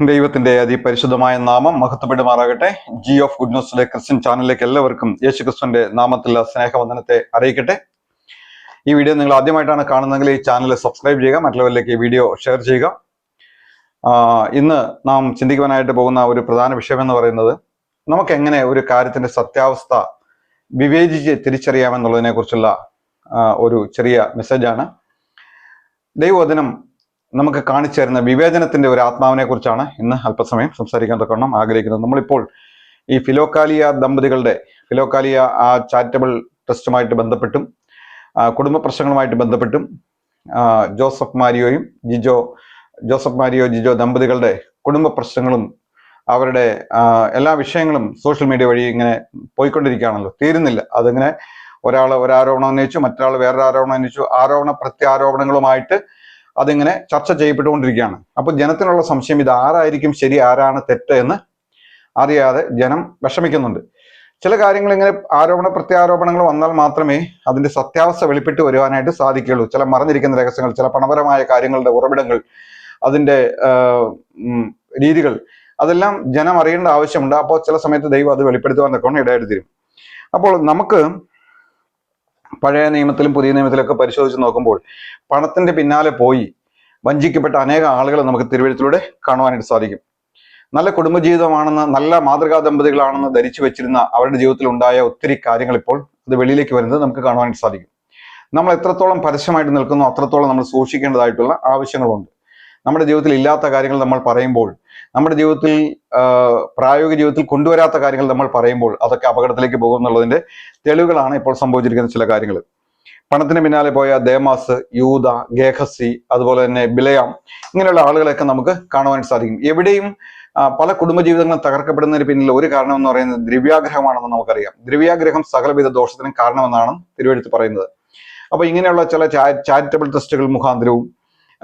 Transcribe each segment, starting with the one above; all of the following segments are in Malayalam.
ദൈവത്തിന്റെ അതിപരിശുദ്ധമായ നാമം മഹത്വപ്പെടുമാറാകട്ടെ. ജി ഓഫ് ഗുഡ് ന്യൂസിലെ ക്രിസ്ത്യൻ ചാനലിലേക്ക് എല്ലാവർക്കും യേശു ക്രിസ്തുവിന്റെ നാമത്തിലുള്ള സ്നേഹവന്ദനത്തെ അറിയിക്കട്ടെ. ഈ വീഡിയോ നിങ്ങൾ ആദ്യമായിട്ടാണ് കാണുന്നതെങ്കിൽ ഈ ചാനൽ സബ്സ്ക്രൈബ് ചെയ്യുക മറ്റുള്ളവരിലേക്ക് ഈ വീഡിയോ ഷെയർ ചെയ്യുക. ഇന്ന് നാം ചിന്തിക്കുവാനായിട്ട് പോകുന്ന ഒരു പ്രധാന വിഷയം എന്ന് പറയുന്നത് നമുക്ക് എങ്ങനെ ഒരു കാര്യത്തിന്റെ സത്യാവസ്ഥ വിവേചിച്ച് തിരിച്ചറിയാമെന്നുള്ളതിനെ കുറിച്ചുള്ള ഒരു ചെറിയ മെസ്സേജാണ് ദൈവവചനം നമുക്ക് കാണിച്ചു തരുന്ന വിവേചനത്തിന്റെ ഒരു ആത്മാവിനെ കുറിച്ചാണ് ഇന്ന് അല്പസമയം സംസാരിക്കാൻ തക്കണം ആഗ്രഹിക്കുന്നത്. നമ്മളിപ്പോൾ ഈ ഫിലോക്കാലിയ ദമ്പതികളുടെ ഫിലോക്കാലിയ ആ ചാരിറ്റബിൾ ട്രസ്റ്റുമായിട്ട് ബന്ധപ്പെട്ടും കുടുംബ പ്രശ്നങ്ങളുമായിട്ട് ബന്ധപ്പെട്ടും ജോസഫ് മാരിയോയും ജിജോ ജോസഫ് മാരിയോ ജിജോ ദമ്പതികളുടെ കുടുംബ പ്രശ്നങ്ങളും അവരുടെ എല്ലാ വിഷയങ്ങളും സോഷ്യൽ മീഡിയ വഴി ഇങ്ങനെ പോയിക്കൊണ്ടിരിക്കുകയാണല്ലോ. തീരുന്നില്ല. അതിങ്ങനെ ഒരാൾ ഒരാരോപണം ഉന്നയിച്ചു മറ്റൊരാൾ വേറൊരു ആരോപണം ഉന്നയിച്ചു ആരോപണ പ്രത്യാരോപണങ്ങളുമായിട്ട് അതിങ്ങനെ ചർച്ച ചെയ്യപ്പെട്ടുകൊണ്ടിരിക്കുകയാണ്. അപ്പൊ ജനത്തിനുള്ള സംശയം ഇത് ആരായിരിക്കും ശരി ആരാണ് തെറ്റ് എന്ന് അറിയാതെ ജനം വിഷമിക്കുന്നുണ്ട്. ചില കാര്യങ്ങൾ ഇങ്ങനെ ആരോപണ പ്രത്യാരോപണങ്ങൾ വന്നാൽ മാത്രമേ അതിന്റെ സത്യാവസ്ഥ വെളിപ്പെട്ട് വരുവാനായിട്ട് സാധിക്കുകയുള്ളൂ. ചില മറഞ്ഞിരിക്കുന്ന രഹസ്യങ്ങൾ ചില പണപരമായ കാര്യങ്ങളുടെ ഉറവിടങ്ങൾ അതിന്റെ രീതികൾ അതെല്ലാം ജനം അറിയേണ്ട ആവശ്യമുണ്ട്. അപ്പോൾ ചില സമയത്ത് ദൈവം അത് വെളിപ്പെടുത്തുവാൻ തക്കവണ്ണം ഇടയായിട്ട് തരും. അപ്പോൾ നമുക്ക് പഴയ നിയമത്തിലും പുതിയ നിയമത്തിലൊക്കെ പരിശോധിച്ച് നോക്കുമ്പോൾ പണത്തിന്റെ പിന്നാലെ പോയി വഞ്ചിക്കപ്പെട്ട അനേക ആളുകളെ നമുക്ക് തിരുവഴുത്തിലൂടെ കാണുവാനായിട്ട് സാധിക്കും. നല്ല കുടുംബജീവിതമാണെന്ന് നല്ല മാതൃകാ ദമ്പതികളാണെന്ന് ധരിച്ചു വെച്ചിരുന്ന അവരുടെ ജീവിതത്തിൽ ഉണ്ടായ ഒത്തിരി കാര്യങ്ങൾ ഇപ്പോൾ അത് വെളിയിലേക്ക് വരുന്നത് നമുക്ക് കാണുവാനായിട്ട് സാധിക്കും. നമ്മൾ എത്രത്തോളം പരസ്യമായിട്ട് നിൽക്കുന്നു അത്രത്തോളം നമ്മൾ സൂക്ഷിക്കേണ്ടതായിട്ടുള്ള ആവശ്യങ്ങളുണ്ട്. നമ്മുടെ ജീവിതത്തിൽ ഇല്ലാത്ത കാര്യങ്ങൾ നമ്മൾ പറയുമ്പോൾ നമ്മുടെ ജീവിതത്തിൽ പ്രായോഗിക ജീവിതത്തിൽ കൊണ്ടുവരാത്ത കാര്യങ്ങൾ നമ്മൾ പറയുമ്പോൾ അതൊക്കെ അപകടത്തിലേക്ക് പോകും എന്നുള്ളതിന്റെ തെളിവുകളാണ് ഇപ്പോൾ സംഭവിച്ചിരിക്കുന്ന ചില കാര്യങ്ങൾ. പണത്തിന് പിന്നാലെ പോയ ദേമാസ് യൂത ഗേഹസി അതുപോലെ തന്നെ ബിലയാം ഇങ്ങനെയുള്ള ആളുകളെയൊക്കെ നമുക്ക് കാണുവാൻ സാധിക്കും. എവിടെയും പല കുടുംബജീവിതങ്ങളും തകർക്കപ്പെടുന്നതിന് പിന്നിൽ ഒരു കാരണം എന്ന് പറയുന്നത് ദ്രവ്യാഗ്രഹമാണെന്ന് നമുക്കറിയാം. ദ്രവ്യാഗ്രഹം സകലവിധ ദോഷത്തിനും കാരണമെന്നാണ് തിരുവെഴുത്ത് പറയുന്നത്. അപ്പൊ ഇങ്ങനെയുള്ള ചില ചാരിറ്റബിൾ ട്രസ്റ്റുകൾ മുഖാന്തരവും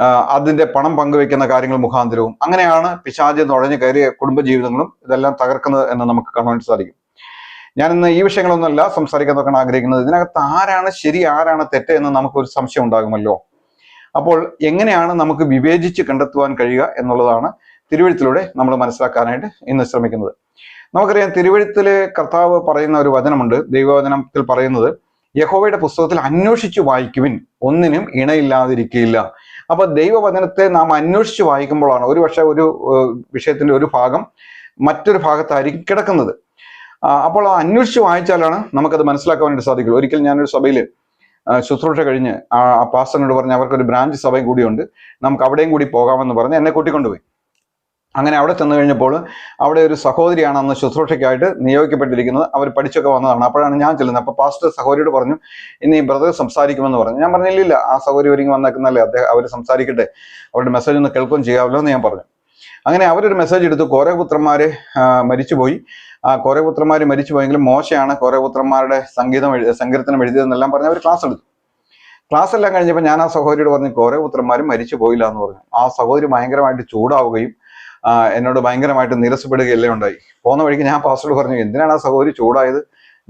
അതിന്റെ പണം പങ്കുവെക്കുന്ന കാര്യങ്ങൾ മുഖാന്തരവും. അങ്ങനെയാണ് പിശാജ് നുഴഞ്ഞു കയറിയ കുടുംബജീവിതങ്ങളും ഇതെല്ലാം തകർക്കുന്നത് എന്ന് നമുക്ക് കാണുവാൻ സാധിക്കും. ഞാൻ ഇന്ന് ഈ വിഷയങ്ങളൊന്നുമല്ല സംസാരിക്കാൻ നോക്കാൻ ആഗ്രഹിക്കുന്നത്. ഇതിനകത്ത് ആരാണ് ശരി ആരാണ് തെറ്റ് എന്ന് നമുക്കൊരു സംശയം ഉണ്ടാകുമല്ലോ. അപ്പോൾ എങ്ങനെയാണ് നമുക്ക് വിവേചിച്ച് കണ്ടെത്തുവാൻ കഴിയുക എന്നുള്ളതാണ് തിരുവഴുത്തിലൂടെ നമ്മൾ മനസ്സിലാക്കാനായിട്ട് ഇന്ന് ശ്രമിക്കുന്നത്. നമുക്കറിയാം തിരുവഴുത്തിൽ കർത്താവ് പറയുന്ന ഒരു വചനമുണ്ട്. ദൈവവചനത്തിൽ പറയുന്നത് യഹോവയുടെ പുസ്തകത്തിൽ അന്വേഷിച്ചു വായിക്കുവിൻ. ഒന്നിനും ഇണയില്ലാതിരിക്കുകയില്ല അപ്പൊ ദൈവവചനത്തെ നാം അന്വേഷിച്ച് വായിക്കുമ്പോഴാണ് ഒരു പക്ഷേ ഒരു വിഷയത്തിന്റെ ഒരു ഭാഗം മറ്റൊരു ഭാഗത്തായിരിക്കും കിടക്കുന്നത്. അപ്പോൾ ആ അന്വേഷിച്ച് വായിച്ചാലാണ് നമുക്കത് മനസ്സിലാക്കാൻ സാധിക്കുള്ളൂ. ഒരിക്കൽ ഞാനൊരു സഭയിൽ ശുശ്രൂഷ കഴിഞ്ഞ് ആ പാസ്റ്ററിനോട് പറഞ്ഞ് അവർക്കൊരു ബ്രാഞ്ച് സഭയും കൂടിയുണ്ട്. നമുക്ക് അവിടെയും കൂടി പോകാമെന്ന് പറഞ്ഞ് എന്നെ കൂട്ടിക്കൊണ്ടുപോയി. അങ്ങനെ അവിടെ ചെന്ന് കഴിഞ്ഞപ്പോൾ അവിടെ ഒരു സഹോദരിയാണ് അന്ന് ശുശ്രൂഷയ്ക്കായിട്ട് നിയോഗിക്കപ്പെട്ടിരിക്കുന്നത്. അവർ പഠിച്ചൊക്കെ വന്നതാണ്. അപ്പോഴാണ് ഞാൻ ചെല്ലുന്നത്. അപ്പോൾ പാസ്റ്റർ സഹോദരിയോട് പറഞ്ഞു ഇനി ബ്രദർ സംസാരിക്കുമെന്ന് പറഞ്ഞു. ഞാൻ പറഞ്ഞില്ല ആ സഹോദരി ഒരുങ്ങി വന്നേക്കുന്നല്ലേ അദ്ദേഹം അവർ സംസാരിക്കട്ടെ. അവരുടെ മെസ്സേജ് ഒന്ന് കേൾക്കുകയും ചെയ്യാമല്ലോ എന്ന് ഞാൻ പറഞ്ഞു. അങ്ങനെ അവരൊരു മെസ്സേജ് എടുത്തു കോരപുത്രന്മാർ മരിച്ചുപോയി. ആ കോരപുത്രന്മാർ മരിച്ചുപോയെങ്കിലും മോശയാണ് കോരപുത്രന്മാരുടെ സംഗീതം എഴുതി സങ്കീർത്തനം എഴുതിയതെന്നെല്ലാം പറഞ്ഞ് അവർ ക്ലാസ് എടുത്തു. ക്ലാസ് എല്ലാം കഴിഞ്ഞപ്പോൾ ഞാൻ ആ സഹോദരിയോട് പറഞ്ഞു കോരപുത്രന്മാരും മരിച്ചു പോയില്ല എന്ന് പറഞ്ഞു. ആ സഹോദരി ഭയങ്കരമായിട്ട് ചൂടാവുകയും എന്നോട് ഭയങ്കരമായിട്ട് നിരസപ്പെടുകയല്ലേ ഉണ്ടായി. പോകുന്ന വഴിക്ക് ഞാൻ പാസ്റ്ററോട് പറഞ്ഞു എന്തിനാണ് ആ സഹോദരി ചൂടായത്?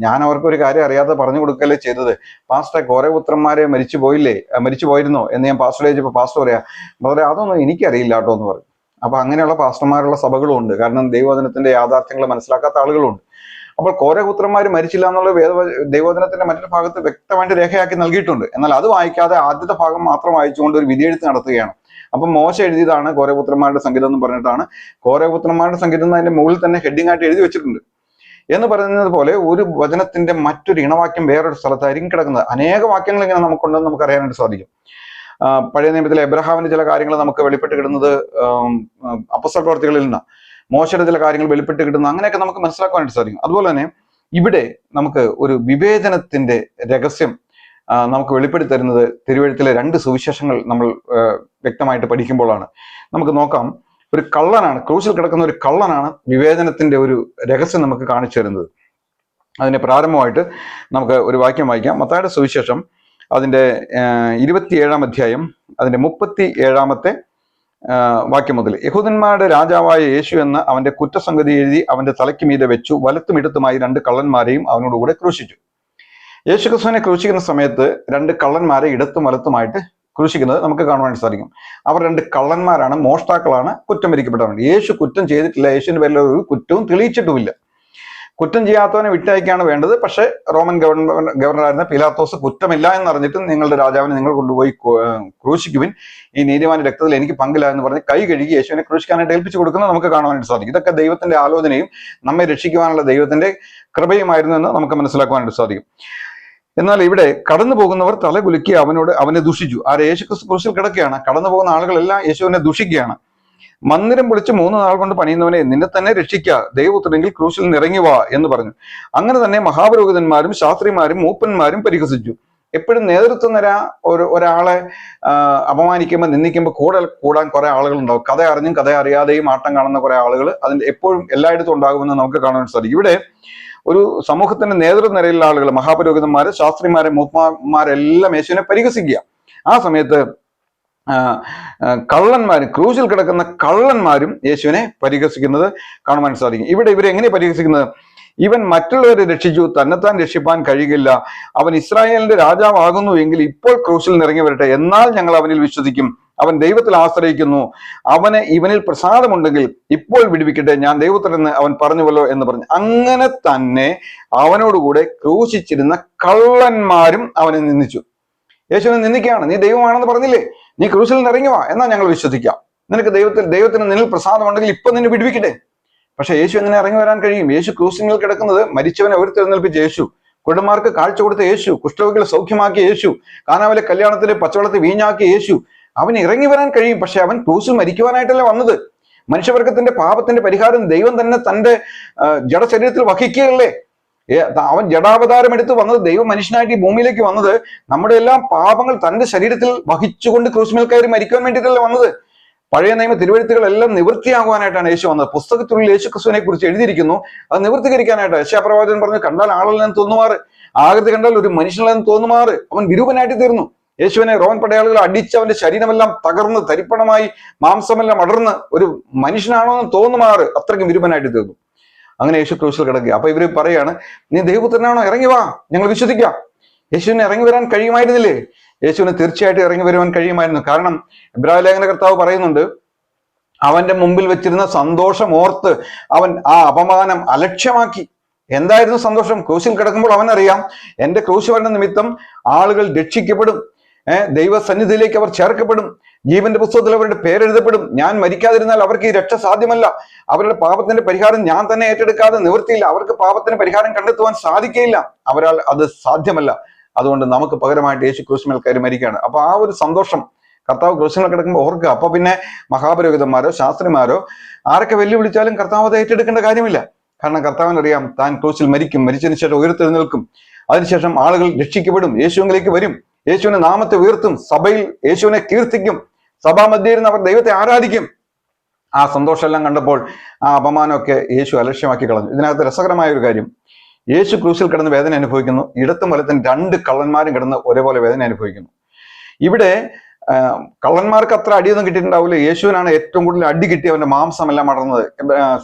ഞാൻ അവർക്ക് ഒരു കാര്യം അറിയാതെ പറഞ്ഞു കൊടുക്കല്ലേ ചെയ്തത്. പാസ്റ്റർ കോരപുത്രന്മാരെ മരിച്ചു പോയില്ലേ? മരിച്ചു പോയിരുന്നോ? എന്ന് ഞാൻ പാസ്റ്റർ ചോദിച്ചപ്പോൾ പാസ്റ്റർ പറയാ വളരെ അതൊന്നും എനിക്കറിയില്ല കേട്ടോ എന്ന് പറഞ്ഞു. അപ്പൊ അങ്ങനെയുള്ള പാസ്റ്റർമാരുള്ള സഭകളും ഉണ്ട്. കാരണം ദൈവവചനത്തിന്റെ യാഥാർത്ഥ്യങ്ങൾ മനസ്സിലാക്കാത്ത ആളുകളുണ്ട് അപ്പോൾ കോരപുത്രന്മാർ മരിച്ചില്ല എന്നുള്ള വേദ ദൈവോധനത്തിന്റെ മറ്റൊരു ഭാഗത്ത് വ്യക്തമായിട്ട് രേഖയാക്കി നൽകിയിട്ടുണ്ട്. എന്നാൽ അത് വായിക്കാതെ ആദ്യത്തെ ഭാഗം മാത്രം വായിച്ചുകൊണ്ട് ഒരു വിധിയെഴുത്ത് നടത്തുകയാണ്. അപ്പൊ മോശ എഴുതിയതാണ് കോരപുത്രന്മാരുടെ സംഗീതം എന്ന് പറഞ്ഞിട്ടാണ്. കോരപുത്രന്മാരുടെ സംഗീതം അതിന്റെ മുകളിൽ തന്നെ ഹെഡിങ് ആയിട്ട് എഴുതി വെച്ചിട്ടുണ്ട്. എന്ന് പറയുന്നത് പോലെ ഒരു വചനത്തിന്റെ മറ്റൊരു ഇണവാക്യം വേറൊരു സ്ഥലത്തായിരിക്കും കിടക്കുന്നത്. അനേക വാക്യങ്ങൾ ഇങ്ങനെ നമുക്കുണ്ടെന്ന് നമുക്ക് അറിയാനായിട്ട് സാധിക്കും പഴയ നിയമത്തിലെ എബ്രഹാമിന്റെ ചില കാര്യങ്ങൾ നമുക്ക് വെളിപ്പെട്ട് കിടുന്നത് അപ്പസ പ്രവർത്തികളിൽ നിന്ന് മോശയുടെ ചില കാര്യങ്ങൾ വെളിപ്പെട്ട് കിട്ടുന്ന അങ്ങനെയൊക്കെ നമുക്ക് മനസ്സിലാക്കാനായിട്ട് സാധിക്കും. അതുപോലെ തന്നെ ഇവിടെ നമുക്ക് ഒരു വിവേചനത്തിന്റെ രഹസ്യം നമുക്ക് വെളിപ്പെടുത്തി തരുന്നത് തിരുവഴുത്തിലെ രണ്ട് സുവിശേഷങ്ങൾ നമ്മൾ വ്യക്തമായിട്ട് പഠിക്കുമ്പോഴാണ്. നമുക്ക് നോക്കാം. ഒരു കള്ളനാണ് ക്രൂശിൽ കിടക്കുന്ന ഒരു കള്ളനാണ് വിവേചനത്തിന്റെ ഒരു രഹസ്യം നമുക്ക് കാണിച്ചു തരുന്നത്. അതിന്റെ പ്രാരംഭമായിട്ട് നമുക്ക് ഒരു വാക്യം വായിക്കാം. മത്തായുടെ സുവിശേഷം അതിന്റെ ആഹ്, ഇരുപത്തിയേഴാം അധ്യായം അതിന്റെ മുപ്പത്തി ഏഴാമത്തെ വാക്യം മുതൽ. യഹൂദന്മാരുടെ രാജാവായ യേശു എന്ന അവന്റെ കുറ്റസംഗതി എഴുതി അവന്റെ തലയ്ക്ക് മീതെ വെച്ചു വലത്തും ഇടത്തുമായി രണ്ട് കള്ളന്മാരെയും അവനോടുകൂടെ ക്രൂശിച്ചു. യേശു ക്രിസ്തുവിനെ ക്രൂശിക്കുന്ന സമയത്ത് രണ്ട് കള്ളന്മാരെ ഇടത്തും വലത്തുമായിട്ട് ക്രൂശിക്കുന്നത് നമുക്ക് കാണുവാൻ സാധിക്കും. അവർ രണ്ട് കള്ളന്മാരാണ് മോഷ്ടാക്കളാണ് കുറ്റം വരിക്കപ്പെട്ടവർ. യേശു കുറ്റം ചെയ്തിട്ടില്ല യേശുവിന്റെ പേരിൽ ഒരു കുറ്റവും തെളിയിച്ചിട്ടുമില്ല. കുറ്റം ചെയ്യാത്തവനെ വിട്ടയക്കാണ് വേണ്ടത്. പക്ഷേ റോമൻ ഗവർണർ ഗവർണറായിരുന്ന പിലാത്തോസ് കുറ്റമില്ല എന്നറിഞ്ഞിട്ട് നിങ്ങളുടെ രാജാവിനെ നിങ്ങൾ കൊണ്ടുപോയി ക്രൂ- ക്രൂശിക്കുവിൻ. ഈ നീതിമാന്റെ രക്തത്തിൽ എനിക്ക് പങ്കില്ല എന്ന് പറഞ്ഞ് കൈ കഴുകി യേശുവിനെ ക്രൂശിക്കാനായിട്ട് ഏൽപ്പിച്ചു കൊടുക്കുന്നത് നമുക്ക് കാണുവാനായിട്ട് സാധിക്കും. ഇതൊക്കെ ദൈവത്തിന്റെ ആലോചനയും നമ്മെ രക്ഷിക്കുവാനുള്ള ദൈവത്തിന്റെ കൃപയുമായിരുന്നു എന്ന് നമുക്ക് മനസ്സിലാക്കുവാനായിട്ട് സാധിക്കും. എന്നാൽ ഇവിടെ കടന്നു പോകുന്നവർ തലകുലുക്കി അവനോട് അവനെ ദുഷിച്ചു. ആരെ? യേശു ക്രിസ്തു ക്രൂശിൽ കിടക്കുകയാണ്. കടന്നു പോകുന്ന ആളുകളെല്ലാം യേശുവിനെ ദുഷിക്കുകയാണ്. മന്ദിരം പൊളിച്ച് മൂന്ന് നാൾ കൊണ്ട് പണിയുന്നവനെ നിന്നെ തന്നെ രക്ഷിക്ക. ദൈവത്തിനെങ്കിൽ ക്രൂശിൽ നിറങ്ങി വാ എന്ന് പറഞ്ഞു. അങ്ങനെ തന്നെ മഹാപുരോഹിതന്മാരും ശാസ്ത്രിമാരും മൂപ്പന്മാരും പരിഹസിച്ചു. എപ്പോഴും നേതൃത്വം നിര ഒരു ഒരാളെ അപമാനിക്കുമ്പോൾ നിന്ദിക്കുമ്പോൾ കൂടെ കൂടാൻ കുറെ ആളുകൾ ഉണ്ടാവും കഥ അറിഞ്ഞും കഥ അറിയാതെയും ആട്ടം കാണുന്ന കുറെ ആളുകൾ അതിന്റെ എപ്പോഴും എല്ലായിടത്തും ഉണ്ടാകുമെന്ന് നമുക്ക് കാണാൻ സാധിക്കും. ഇവിടെ ഒരു സമൂഹത്തിന്റെ നേതൃനിരയിലുള്ള ആളുകൾ മഹാപുരോഹിതന്മാര് ശാസ്ത്രിമാരെ മൂപ്പന്മാരെല്ലാം യേശുവിനെ പരിഹസിക്കുക. ആ സമയത്ത് കള്ളന്മാരും ക്രൂശിൽ കിടക്കുന്ന കള്ളന്മാരും യേശുവിനെ പരിഹസിക്കുന്നത് കാണുവാൻ സാധിക്കും. ഇവിടെ ഇവരെ എങ്ങനെ പരിഹസിക്കുന്നത്? ഇവൻ മറ്റുള്ളവരെ രക്ഷിച്ചു തന്നെത്താൻ രക്ഷിപ്പാൻ കഴിയില്ല അവൻ ഇസ്രായേലിന്റെ രാജാവാകുന്നു എങ്കിൽ ഇപ്പോൾ ക്രൂശിൽ നിറങ്ങി വരട്ടെ. എന്നാൽ ഞങ്ങൾ അവനിൽ വിശ്വസിക്കും. അവൻ ദൈവത്തിൽ ആശ്രയിക്കുന്നു. അവന് ഇവനിൽ പ്രസാദമുണ്ടെങ്കിൽ ഇപ്പോൾ വിടുവിക്കട്ടെ. ഞാൻ ദൈവത്തിൽ നിന്ന് അവൻ പറഞ്ഞുവല്ലോ എന്ന് പറഞ്ഞു. അങ്ങനെ തന്നെ അവനോടുകൂടെ ക്രൂശിച്ചിരുന്ന കള്ളന്മാരും അവനെ നിന്ദിച്ചു. യേശുവിനെ നിന്ദിക്കുകയാണ്. നീ ദൈവമാണെന്ന് പറഞ്ഞില്ലേ? നീ ക്രൂശിൽ നിന്ന് ഇറങ്ങി വാ എന്നാ ഞങ്ങൾ വിശ്വസിക്കാം. നിനക്ക് ദൈവത്തിൽ ദൈവത്തിന് നിന്നിൽ പ്രസാദമുണ്ടെങ്കിൽ ഇപ്പൊ നിന്നെ വിടുവിക്കട്ടെ പക്ഷെ യേശു എങ്ങനെ ഇറങ്ങി വരാൻ കഴിയും. യേശു ക്രൂസിങ്ങിൽ കിടക്കുന്നത് മരിച്ചവനെ ഉയർത്തെഴുന്നേൽപ്പിച്ച യേശു കുടന്മാർക്ക് കാഴ്ച കൊടുത്ത യേശു കുഷ്ഠരോഗികളെ സൗഖ്യമാക്കിയ യേശു കാനാവിലെ കല്യാണത്തിലെ പച്ചവെള്ളത്തെ വീഞ്ഞാക്കിയ യേശു അവൻ ഇറങ്ങി വരാൻ കഴിയും. പക്ഷെ അവൻ ക്രൂസിൽ മരിക്കുവാനായിട്ടല്ല വന്നത്? മനുഷ്യവർഗത്തിന്റെ പാപത്തിന്റെ പരിഹാരം ദൈവം തന്നെ തന്റെ ജഡശരീരത്തിൽ വഹിക്കുകയല്ലേ? അവൻ ജഡാവതാരം എടുത്ത് വന്നത് ദൈവം മനുഷ്യനായിട്ട് ഈ ഭൂമിയിലേക്ക് വന്നത് നമ്മുടെ എല്ലാം പാപങ്ങൾ തന്റെ ശരീരത്തിൽ വഹിച്ചുകൊണ്ട് ക്രൂസ്മേൽ കയറി മരിക്കാൻ വേണ്ടിയിട്ടല്ല വന്നത്? പഴയ നിയമ തിരുവഴുത്തുകളെല്ലാം നിവൃത്തിയാകുവാനായിട്ടാണ് യേശു വന്നത്. പുസ്തകത്തിനുള്ളിൽ യേശു ക്രിസ്തുവിനെ കുറിച്ച് എഴുതിയിരിക്കുന്നു. അത് നിവൃത്തികരിക്കാനായിട്ട് യശാപ്രവാചകൻ പറഞ്ഞു കണ്ടാൽ ആളിൽ നിന്ന് തോന്നുമാറ്. ആകൃതി കണ്ടാൽ ഒരു മനുഷ്യനിൽ നിന്ന് തോന്നുമാറ്. അവൻ വിരൂപനായിട്ട് തീർന്നു. യേശുവിനെ റോമൻ പടയാളികൾ അടിച്ച് അവന്റെ ശരീരമെല്ലാം തകർന്ന് തരിപ്പണമായി മാംസമെല്ലാം അടർന്ന് ഒരു മനുഷ്യനാണോ എന്ന് തോന്നുമാറ്. അത്രയ്ക്കും വിരൂപനായിട്ട് തീർന്നു. അങ്ങനെ യേശു ക്രൂശിൽ കിടക്കുക. അപ്പൊ ഇവർ പറയാണ് നീ ദൈവപുത്രനാണോ? ഇറങ്ങി വാ. ഞങ്ങൾ വിശ്വസിക്കാം. യേശുവിനെ ഇറങ്ങി വരാൻ കഴിയുമായിരുന്നില്ലേ? യേശുവിന് തീർച്ചയായിട്ടും ഇറങ്ങി വരുവാൻ കഴിയുമായിരുന്നു. കാരണം ഇബ്രാഹിം ലേഖന കർത്താവ് പറയുന്നുണ്ട് അവന്റെ മുമ്പിൽ വെച്ചിരുന്ന സന്തോഷം ഓർത്ത് അവൻ ആ അപമാനം അലക്ഷ്യമാക്കി. എന്തായിരുന്നു സന്തോഷം? ക്രൂശിൽ കിടക്കുമ്പോൾ അവനറിയാം എന്റെ ക്രൂശ് വരുന്ന നിമിത്തം ആളുകൾ രക്ഷിക്കപ്പെടും. ദൈവസന്നിധിയിലേക്ക് അവർ ചേർക്കപ്പെടും. ജീവന്റെ പുസ്തകത്തിൽ അവരുടെ പേരെഴുതപ്പെടും ഞാൻ മരിക്കാതിരുന്നാൽ അവർക്ക് ഈ രക്ഷ സാധ്യമല്ല. അവരുടെ പാപത്തിന്റെ പരിഹാരം ഞാൻ തന്നെ ഏറ്റെടുക്കാതെ നിവൃത്തിയില്ല. അവർക്ക് പാപത്തിന് പരിഹാരം കണ്ടെത്തുവാൻ സാധിക്കുകയില്ല അവരാൽ അത് സാധ്യമല്ല. അതുകൊണ്ട് നമുക്ക് പകരമായിട്ട് യേശു ക്രൂശിമേൽ കയറി മരിക്കുകയാണ്. അപ്പൊ ആ ഒരു സന്തോഷം കർത്താവ് ക്രൂശ്മൽ കിടക്കുമ്പോൾ ഓർക്കുക. അപ്പൊ പിന്നെ മഹാപുരോഹിതന്മാരോ ശാസ്ത്രിമാരോ ആരൊക്കെ വെല്ലുവിളിച്ചാലും കർത്താവ് അത് ഏറ്റെടുക്കേണ്ട കാര്യമില്ല. കാരണം കർത്താവിനറിയാം താൻ ക്രൂശിൽ മരിക്കും മരിച്ചതിന് ശേഷം ഉയർത്തെഴുന്നേൽക്കും. അതിനുശേഷം ആളുകൾ രക്ഷിക്കപ്പെടും. യേശുവിലേക്ക് വരും. യേശുവിന്റെ നാമത്തെ ഉയർത്തും സഭയിൽ യേശുവിനെ കീർത്തിക്കും സഭാമധ്യയിൽ നിന്ന് അവർ ദൈവത്തെ ആരാധിക്കും. ആ സന്തോഷമെല്ലാം കണ്ടപ്പോൾ ആ അപമാനമൊക്കെ യേശു അലക്ഷ്യമാക്കി കളഞ്ഞു. ഇതിനകത്ത് രസകരമായ ഒരു കാര്യം. യേശു ക്രൂശിൽ കിടന്ന് വേദന അനുഭവിക്കുന്നു. ഇടത്തും വലത്തും രണ്ട് കള്ളന്മാരും കിടന്ന് ഒരേപോലെ വേദന അനുഭവിക്കുന്നു. ഇവിടെ കള്ളന്മാർക്ക് അത്ര അടിയൊന്നും കിട്ടിയിട്ടുണ്ടാവില്ല. യേശുവിനാണ് ഏറ്റവും കൂടുതൽ അടി കിട്ടി അവന്റെ മാംസമെല്ലാം അടർന്നത്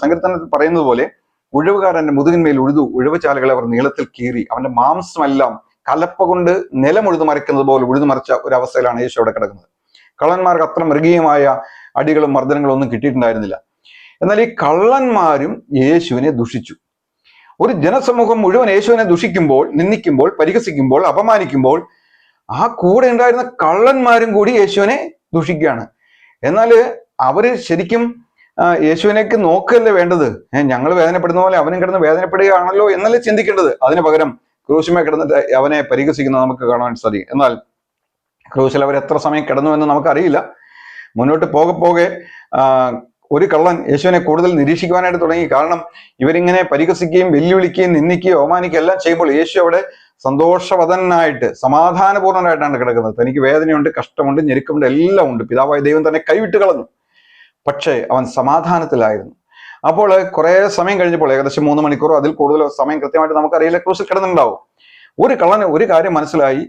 സങ്കീർത്തനത്തിൽ പറയുന്നത് പോലെ ഉഴവുകാരന്റെ മുതുകിന്മേൽ ഉഴുതു ഉഴവുചാലുകളെ അവർ നീളത്തിൽ കീറി അവന്റെ മാംസമെല്ലാം കലപ്പ കൊണ്ട് നിലമുഴുതു മറിക്കുന്നത് പോലെ ഉഴുതു മറിച്ച ഒരു അവസ്ഥയിലാണ് യേശു അവിടെ കിടക്കുന്നത്. കള്ളന്മാർക്ക് അത്ര മൃഗീയമായ അടികളും മർദ്ദനങ്ങളും ഒന്നും കിട്ടിയിട്ടുണ്ടായിരുന്നില്ല. എന്നാൽ ഈ കള്ളന്മാരും യേശുവിനെ ദുഷിച്ചു. ഒരു ജനസമൂഹം മുഴുവൻ യേശുവിനെ ദുഷിക്കുമ്പോൾ നിന്ദിക്കുമ്പോൾ പരിഹസിക്കുമ്പോൾ അപമാനിക്കുമ്പോൾ ആ കൂടെ ഉണ്ടായിരുന്ന കള്ളന്മാരും കൂടി യേശുവിനെ ദുഷിക്കുകയാണ്. എന്നാൽ അവർ ശരിക്കും യേശുവിനേക്ക് നോക്കല്ലേ വേണ്ടത്? ഞങ്ങൾ വേദനപ്പെടുന്ന പോലെ അവനും കിടന്ന് വേദനപ്പെടുകയാണല്ലോ എന്നല്ലേ ചിന്തിക്കേണ്ടത്? അതിന് പകരം ക്രൂശിമേ കിടന്നിട്ട് അവനെ പരിഹസിക്കുന്നത് നമുക്ക് കാണാൻ സാധിക്കും. എന്നാൽ ക്രൂശിൽ അവർ എത്ര സമയം കിടന്നു എന്ന് നമുക്കറിയില്ല. മുന്നോട്ട് പോകെ പോകെ ഒരു കള്ളൻ യേശുവിനെ കൂടുതൽ നിരീക്ഷിക്കുവാനായിട്ട് തുടങ്ങി. കാരണം ഇവരിങ്ങനെ പരിഹസിക്കുകയും വെല്ലുവിളിക്കുകയും നിന്ദിക്കുകയും അവമാനിക്കുകയും എല്ലാം ചെയ്യുമ്പോൾ യേശു അവിടെ സന്തോഷവതനായിട്ട് സമാധാനപൂർണനായിട്ടാണ് കിടക്കുന്നത്. തനിക്ക് വേദനയുണ്ട് കഷ്ടമുണ്ട് ഞെരുക്കമുണ്ട് എല്ലാം ഉണ്ട് പിതാവായ ദൈവം തന്നെ കൈവിട്ട് കളഞ്ഞു. പക്ഷേ അവൻ സമാധാനത്തിലായിരുന്നു. അപ്പോൾ കുറേ സമയം കഴിഞ്ഞപ്പോൾ ഏകദേശം മൂന്ന് മണിക്കൂറോ അതിൽ കൂടുതൽ സമയം കൃത്യമായിട്ട് നമുക്കറിയില്ല ക്രൂസിൽ കിടന്നുണ്ടാവും. ഒരു കള്ളന് ഒരു കാര്യം മനസ്സിലായി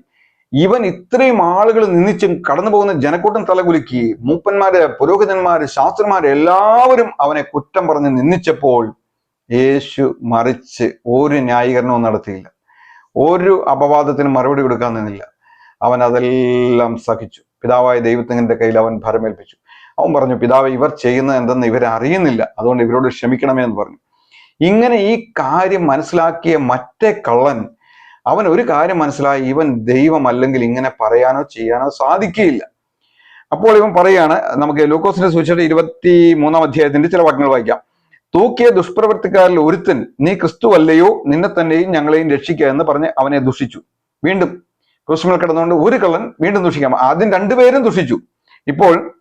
ഇവൻ ഇത്രയും ആളുകൾ നിന്നിച്ചും കടന്നു പോകുന്ന ജനക്കൂട്ടം തലകുലുക്കി മൂപ്പന്മാര് പുരോഹിതന്മാര് ശാസ്ത്രന്മാര് എല്ലാവരും അവനെ കുറ്റം പറഞ്ഞ് നിന്നിച്ചപ്പോൾ യേശു മറിച്ച് ഒരു ന്യായീകരണവും നടത്തിയില്ല. ഒരു അപവാദത്തിന് മറുപടി കൊടുക്കാൻ നിന്നില്ല. അവൻ അതെല്ലാം സഹിച്ചു. പിതാവായ ദൈവത്തിന്റെ കയ്യിൽ അവൻ ഭരമേൽപ്പിച്ചു. അവൻ പറഞ്ഞു പിതാവ് ഇവർ ചെയ്യുന്നത് എന്തെന്ന് ഇവർ അറിയുന്നില്ല. അതുകൊണ്ട് ഇവരോട് ക്ഷമിക്കണമേ എന്ന് പറഞ്ഞു. ഇങ്ങനെ ഈ കാര്യം മനസ്സിലാക്കിയ മറ്റേ കള്ളൻ അവൻ ഒരു കാര്യം മനസ്സിലായി ഇവൻ ദൈവം അല്ലെങ്കിൽ ഇങ്ങനെ പറയാനോ ചെയ്യാനോ സാധിക്കുകയില്ല. അപ്പോൾ ഇവൻ പറയാണ് നമുക്ക് ലൂക്കോസിന്റെ സുവിശേഷം ഇരുപത്തി മൂന്നാം അധ്യായത്തിന്റെ ചില വാക്യങ്ങൾ വായിക്കാം. തൂക്കിയ ദുഷ്പ്രവർത്തിക്കാരിൽ ഒരുത്തൻ നീ ക്രിസ്തു അല്ലയോ നിന്നെ തന്നെയും ഞങ്ങളെയും രക്ഷിക്കുക എന്ന് പറഞ്ഞ് അവനെ ദുഷിച്ചു. വീണ്ടും ക്രിസ്തുമൽ കിടന്നുകൊണ്ട് ഒരു കള്ളൻ വീണ്ടും ദുഷിക്കാം. ആദ്യം രണ്ടുപേരും ദുഷിച്ചു. ഇപ്പോൾ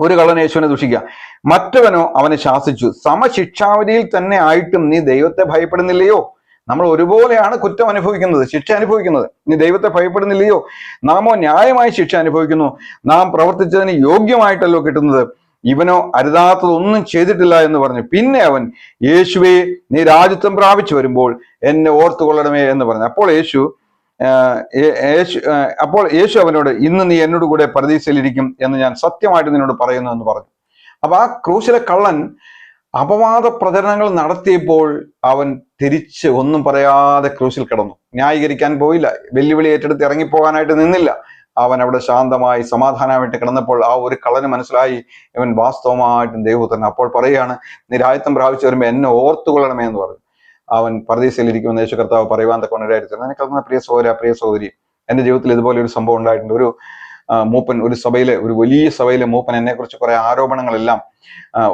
ഒരു കള്ളൻ യേശുവിനെ ദുഷിക്കുക മറ്റവനോ അവനെ ശാസിച്ചു. സമശിക്ഷാവധിയിൽ തന്നെ ആയിട്ടും നീ ദൈവത്തെ ഭയപ്പെടുന്നില്ലയോ? നമ്മൾ ഒരുപോലെയാണ് കുറ്റം അനുഭവിക്കുന്നത് ശിക്ഷ അനുഭവിക്കുന്നത്. നീ ദൈവത്തെ ഭയപ്പെടുന്നില്ലയോ? നാമോ ന്യായമായ ശിക്ഷ അനുഭവിക്കുന്നു. നാം പ്രവർത്തിച്ചതിന് യോഗ്യമായിട്ടല്ലോ കിട്ടുന്നത്. ഇവനോ അരുതാത്തതൊന്നും ചെയ്തിട്ടില്ല എന്ന് പറഞ്ഞു. പിന്നെ അവൻ യേശുവെ നീ രാജ്യത്വം പ്രാപിച്ചു വരുമ്പോൾ എന്നെ ഓർത്തുകൊള്ളണമേ എന്ന് പറഞ്ഞു. അപ്പോൾ യേശു യേശു അപ്പോൾ യേശു അവനോട് ഇന്ന് നീ എന്നോട് കൂടെ പ്രതീക്ഷയിലിരിക്കും എന്ന് ഞാൻ സത്യമായിട്ട് നിന്നോട് പറയുന്നു എന്ന് പറഞ്ഞു. അപ്പൊ ആ ക്രൂശിലെ കള്ളൻ അപവാദ പ്രചരണങ്ങൾ നടത്തിയപ്പോൾ അവൻ തിരിച്ച് ഒന്നും പറയാതെ ക്രൂശിൽ കിടന്നു. ന്യായീകരിക്കാൻ പോയില്ല. വെല്ലുവിളി ഏറ്റെടുത്ത് ഇറങ്ങിപ്പോകാനായിട്ട് നിന്നില്ല. അവൻ അവിടെ ശാന്തമായി സമാധാനമായിട്ട് കിടന്നപ്പോൾ ആ ഒരു കള്ളന് മനസ്സിലായി. ഇവൻ വാസ്തവമായിട്ടും ദൈവപുത്രൻ അപ്പോൾ പറയുകയാണ് നിരായത്വം പ്രാപിച്ചു വരുമ്പോൾ എന്നെ ഓർത്തുകൊള്ളണമേ എന്ന് പറഞ്ഞു. അവൻ പരദീസയിലിരിക്കുമെന്ന് യേശു കർത്താവ് പറയുവാൻ തൊക്കെ ഇടയായിരുന്നു എന്നെ കേൾക്കുന്ന പ്രിയ സഹോദര പ്രിയ സഹോദരി എന്റെ ജീവിതത്തിൽ ഇതുപോലെ ഒരു സംഭവം ഉണ്ടായിട്ടുണ്ട്. ഒരു മൂപ്പൻ ഒരു സഭയിലെ ഒരു വലിയ സഭയിലെ മൂപ്പൻ എന്നെ കുറിച്ച് കുറെ ആരോപണങ്ങളെല്ലാം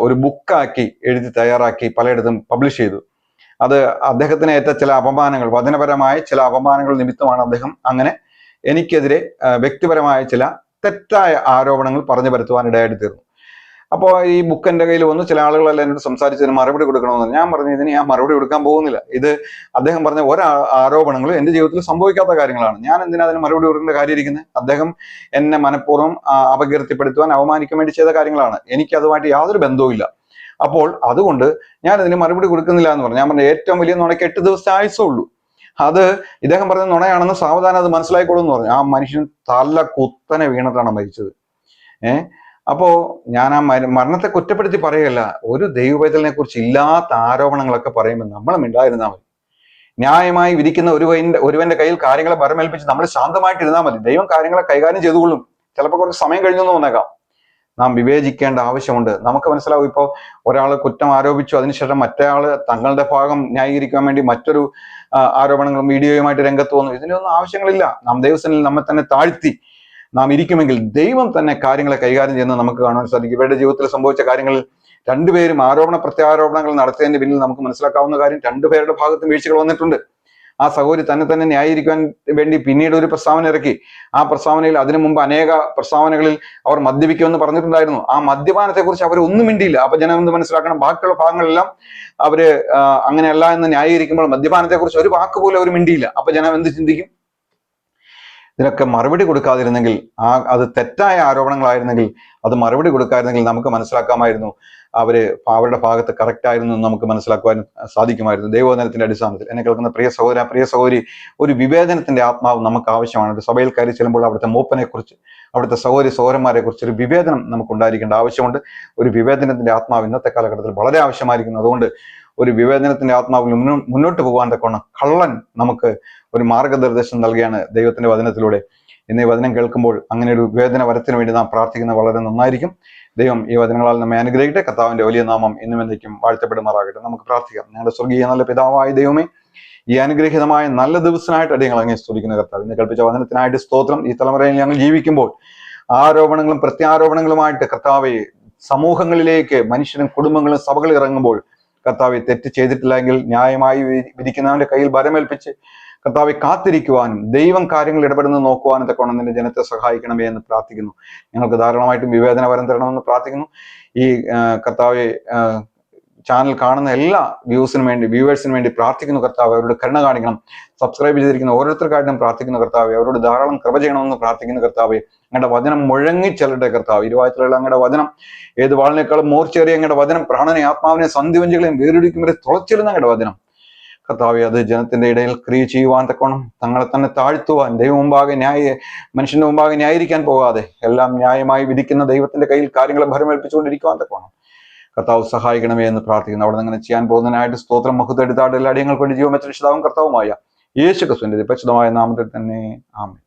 ഒരു ബുക്കാക്കി എഴുതി തയ്യാറാക്കി പലയിടത്തും പബ്ലിഷ് ചെയ്തു. അത് അദ്ദേഹത്തിന് ഏറ്റ ചില അപമാനങ്ങൾ വചനപരമായ ചില അപമാനങ്ങൾ നിമിത്തമാണ് അദ്ദേഹം അങ്ങനെ എനിക്കെതിരെ വ്യക്തിപരമായ ചില തെറ്റായ ആരോപണങ്ങൾ പറഞ്ഞു പരത്തുവാൻ ഇടയായിട്ട് തീർന്നു അപ്പോൾ ഈ ബുക്ക് എന്റെ കയ്യിൽ വന്നു ചില ആളുകളെല്ലാം എന്നോട് സംസാരിച്ചതിന് മറുപടി കൊടുക്കണമെന്ന് ഞാൻ പറഞ്ഞു ഇതിന് ഞാൻ മറുപടി കൊടുക്കാൻ പോകുന്നില്ല. ഇത് അദ്ദേഹം പറഞ്ഞ ഓരോ ആരോപണങ്ങളും എന്റെ ജീവിതത്തിൽ സംഭവിക്കാത്ത കാര്യങ്ങളാണ്. ഞാൻ എന്തിനാ അതിന് മറുപടി കൊടുക്കേണ്ട കാര്യം ഇരിക്കുന്നത് അദ്ദേഹം എന്നെ മനഃപൂർവം അപകീർത്തിപ്പെടുത്തുവാൻ അവമാനിക്കാൻ വേണ്ടി ചെയ്ത കാര്യങ്ങളാണ്. എനിക്ക് അതുമായിട്ട് യാതൊരു ബന്ധവുമില്ല. അപ്പോൾ അതുകൊണ്ട് ഞാൻ ഇതിന് മറുപടി കൊടുക്കുന്നില്ല എന്ന് പറഞ്ഞു. ഞാൻ പറഞ്ഞു ഏറ്റവും വലിയ നുണയ്ക്ക് എട്ട് ദിവസത്തെ ആയുസേ അത് ഇദ്ദേഹം പറഞ്ഞ നുണയാണെന്ന് സാവധാനം അത് മനസ്സിലായിക്കോളൂ എന്ന് പറഞ്ഞു. ആ മനുഷ്യൻ തല കുത്തനെ വീണിട്ടാണ് മരിച്ചത്. ഏഹ് അപ്പോ ഞാൻ ആ മരണത്തെ കുറ്റപ്പെടുത്തി പറയുകയല്ല ഒരു ദൈവവേദലിനെ കുറിച്ച് ഇല്ലാത്ത ആരോപണങ്ങളൊക്കെ പറയുമ്പോൾ നമ്മളും ഉണ്ടായിരുന്നാൽ മതി. ന്യായമായി വിധിക്കുന്ന ഒരുവന്റെ ഒരുവന്റെ കയ്യിൽ കാര്യങ്ങളെ ഭരമേൽപ്പിച്ച് നമ്മൾ ശാന്തമായിട്ടിരുന്നാൽ മതി. ദൈവം കാര്യങ്ങളെ കൈകാര്യം ചെയ്തുകൊള്ളും. ചിലപ്പോൾ കുറച്ച് സമയം കഴിഞ്ഞെന്ന് വന്നേക്കാം നാം വിവേചിക്കേണ്ട ആവശ്യമുണ്ട്. നമുക്ക് മനസ്സിലാവും ഇപ്പോൾ ഒരാൾ കുറ്റം ആരോപിച്ചു അതിനുശേഷം മറ്റേ ആൾ തങ്ങളുടെ ഭാഗം ന്യായീകരിക്കാൻ വേണ്ടി മറ്റൊരു ആരോപണങ്ങളും വീഡിയോയുമായിട്ട് രംഗത്ത് വന്നു. ഇതിനൊന്നും ആവശ്യങ്ങളില്ല. നാം ദൈവസനിൽ നമ്മെ തന്നെ താഴ്ത്തി നാം ഇരിക്കുമെങ്കിൽ ദൈവം തന്നെ കാര്യങ്ങളെ കൈകാര്യം ചെയ്യുന്നത് നമുക്ക് കാണാൻ സാധിക്കും. ഇവരുടെ ജീവിതത്തിൽ സംഭവിച്ച കാര്യങ്ങളിൽ രണ്ടുപേരും ആരോപണ പ്രത്യാരോപണങ്ങൾ നടത്തിയതിന്റെ പിന്നിൽ നമുക്ക് മനസ്സിലാക്കാവുന്ന കാര്യം രണ്ടുപേരുടെ ഭാഗത്തും വീഴ്ചകൾ വന്നിട്ടുണ്ട്. ആ സഹോദരി തന്നെ തന്നെ ന്യായീകരിക്കാൻ വേണ്ടി പിന്നീട് ഒരു പ്രസ്താവന ഇറക്കി. ആ പ്രസ്താവനയിൽ അതിനു മുമ്പ് അനേക പ്രസ്താവനകളിൽ അവർ മദ്യപിക്കുമെന്ന് പറഞ്ഞിട്ടുണ്ടായിരുന്നു. ആ മദ്യപാനത്തെ കുറിച്ച് അവർ ഒന്നും മിണ്ടിയില്ല. അപ്പൊ ജനം എന്ത് മനസ്സിലാക്കണം ബാക്കിയുള്ള ഭാഗങ്ങളെല്ലാം അവർ അങ്ങനെയല്ല എന്ന് ന്യായീകരിക്കുമ്പോൾ മദ്യപാനത്തെ കുറിച്ച് ഒരു വാക്ക് പോലും അവർ മിണ്ടിയില്ല. അപ്പൊ ജനം എന്ത് ചിന്തിക്കും? ഇതിനൊക്കെ മറുപടി കൊടുക്കാതിരുന്നെങ്കിൽ ആ അത് തെറ്റായ ആരോപണങ്ങളായിരുന്നെങ്കിൽ അത് മറുപടി കൊടുക്കാതിരുന്നെങ്കിൽ നമുക്ക് മനസ്സിലാക്കാമായിരുന്നു. അവർ അവരുടെ ഭാഗത്ത് കറക്റ്റ് ആയിരുന്നു എന്ന് നമുക്ക് മനസ്സിലാക്കുവാൻ സാധിക്കുമായിരുന്നു. ദൈവവചനത്തിന്റെ അടിസ്ഥാനത്തിൽ. എന്നെ കേൾക്കുന്ന പ്രിയ സഹോദര പ്രിയ സഹോദരി ഒരു വിവേദനത്തിന്റെ ആത്മാവ് നമുക്ക് ആവശ്യമാണ്. സഭയിൽ കയറി ചെല്ലുമ്പോൾ അവിടുത്തെ മൂപ്പനെ കുറിച്ച് അവിടുത്തെ സഹോദരി സഹോദരന്മാരെ കുറിച്ച് ഒരു വിവേചനം നമുക്ക് ഉണ്ടായിരിക്കേണ്ട ആവശ്യമുണ്ട്. ഒരു വിവേദനത്തിന്റെ ആത്മാവ് ഇന്നത്തെ കാലഘട്ടത്തിൽ വളരെ ആവശ്യമായിരിക്കുന്നു. അതുകൊണ്ട് ഒരു വിവേചനത്തിന്റെ ആത്മാവിൽ മുന്നോട്ട് പോകാൻ തക്കോണം കള്ളൻ നമുക്ക് ഒരു മാർഗനിർദ്ദേശം നൽകിയാണ് ദൈവത്തിന്റെ വചനത്തിലൂടെ. ഇന്ന് ഈ വചനം കേൾക്കുമ്പോൾ അങ്ങനെ ഒരു വിവേചന വരത്തിന് വേണ്ടി നാം പ്രാർത്ഥിക്കുന്നത് വളരെ നന്നായിരിക്കും. ദൈവം ഈ വചനങ്ങളാൽ നമ്മെ അനുഗ്രഹിക്കട്ടെ. കർത്താവിന്റെ വലിയ നാമം ഇന്നും എന്തേക്കും വാഴ്ത്തപ്പെടുമാറാകട്ടെ. നമുക്ക് പ്രാർത്ഥിക്കാം. ഞങ്ങളുടെ സ്വർഗീയ നല്ല പിതാവായ ദൈവമേ ഈ അനുഗ്രഹീതമായ നല്ല ദിവസമായിട്ട് അടിയങ്ങൾ അങ്ങനെ സ്തുതിക്കുന്ന കർത്താവ്. ഇന്ന് കൽപ്പിച്ച വചനത്തിനായിട്ട് സ്തോത്രം. ഈ തലമുറയിൽ ഞങ്ങൾ ജീവിക്കുമ്പോൾ ആരോപണങ്ങളും പ്രത്യാരോപണങ്ങളുമായിട്ട് കർത്താവെ സമൂഹങ്ങളിലേക്ക് മനുഷ്യരും കുടുംബങ്ങളും സഭകൾ ഇറങ്ങുമ്പോൾ കർത്താവെ തെറ്റ് ചെയ്തിട്ടില്ലെങ്കിൽ ന്യായമായി വിധിക്കുന്നവന്റെ കയ്യിൽ ഭരമേൽപ്പിച്ച് കർത്താവെ കാത്തിരിക്കുവാനും ദൈവം കാര്യങ്ങൾ ഇടപെടുന്നത് നോക്കുവാനും തക്കോണം നിന്റെ ജനത്തെ സഹായിക്കണമേ എന്ന് പ്രാർത്ഥിക്കുന്നു. ഞങ്ങൾക്ക് ധാരാളമായിട്ടും വിവേചന വരം തരണമെന്ന് പ്രാർത്ഥിക്കുന്നു. ഈ കർത്താവെ ചാനൽ കാണുന്ന എല്ലാ വ്യൂസിനും വേണ്ടി വ്യൂവേഴ്സിനും വേണ്ടി പ്രാർത്ഥിക്കുന്നു കർത്താവ് അവരോട് കരുണ കാണിക്കണം. സബ്സ്ക്രൈബ് ചെയ്തിരിക്കുന്ന ഓരോരുത്തർക്കായിട്ടും പ്രാർത്ഥിക്കുന്ന കർത്താവ് അവരോട് ധാരാളം കൃപ ചെയ്യണമെന്ന് പ്രാർത്ഥിക്കുന്ന കർത്താവ്. അങ്ങയുടെ വചനം മുഴങ്ങി ചെല്ലട്ടെ കർത്താവ്. ഇരുവായത്തിലുള്ള അങ്ങയുടെ വചനം ഏത് വാളിനേക്കാളും മൂർച്ചേറിയ അങ്ങയുടെ വചനം പ്രാണനെ ആത്മാവിനെ സന്ധിവഞ്ചികളെയും വേറൊരുക്കും വരെ തുളച്ചിരുന്ന അങ്ങയുടെ വചനം. കർത്താവ് അത് ജനത്തിന്റെ ഇടയിൽ ക്രിയ ചെയ്യുവാൻ തക്കോണം തങ്ങളെ തന്നെ താഴ്ത്തുവാൻ ദൈവം മുമ്പാകെ ന്യായ മനുഷ്യന്റെ മുമ്പാകെ ന്യായീകരിക്കാൻ പോകാതെ എല്ലാം ന്യായമായി വിധിക്കുന്ന ദൈവത്തിന്റെ കയ്യിൽ കാര്യങ്ങളെ ഭരമേൽപ്പിച്ചുകൊണ്ടിരിക്കുവാൻ തക്കോണം കർത്താവ് സഹായിക്കണമേ എന്ന് പ്രാർത്ഥിക്കുന്നു. അവിടെ അങ്ങനെ ചെയ്യാൻ പോകുന്നതിനായിട്ട് സ്തോത്രം മഹത്വെടുത്താട് എല്ലാ അടിയങ്ങൾക്ക് വേണ്ടി വെച്ച രക്ഷിതാവും കർത്താവുമായ യേശു ക്രിസ്തുവിന്റെ പരിശുദ്ധമായ നാമത്തിൽ തന്നെ ആമേ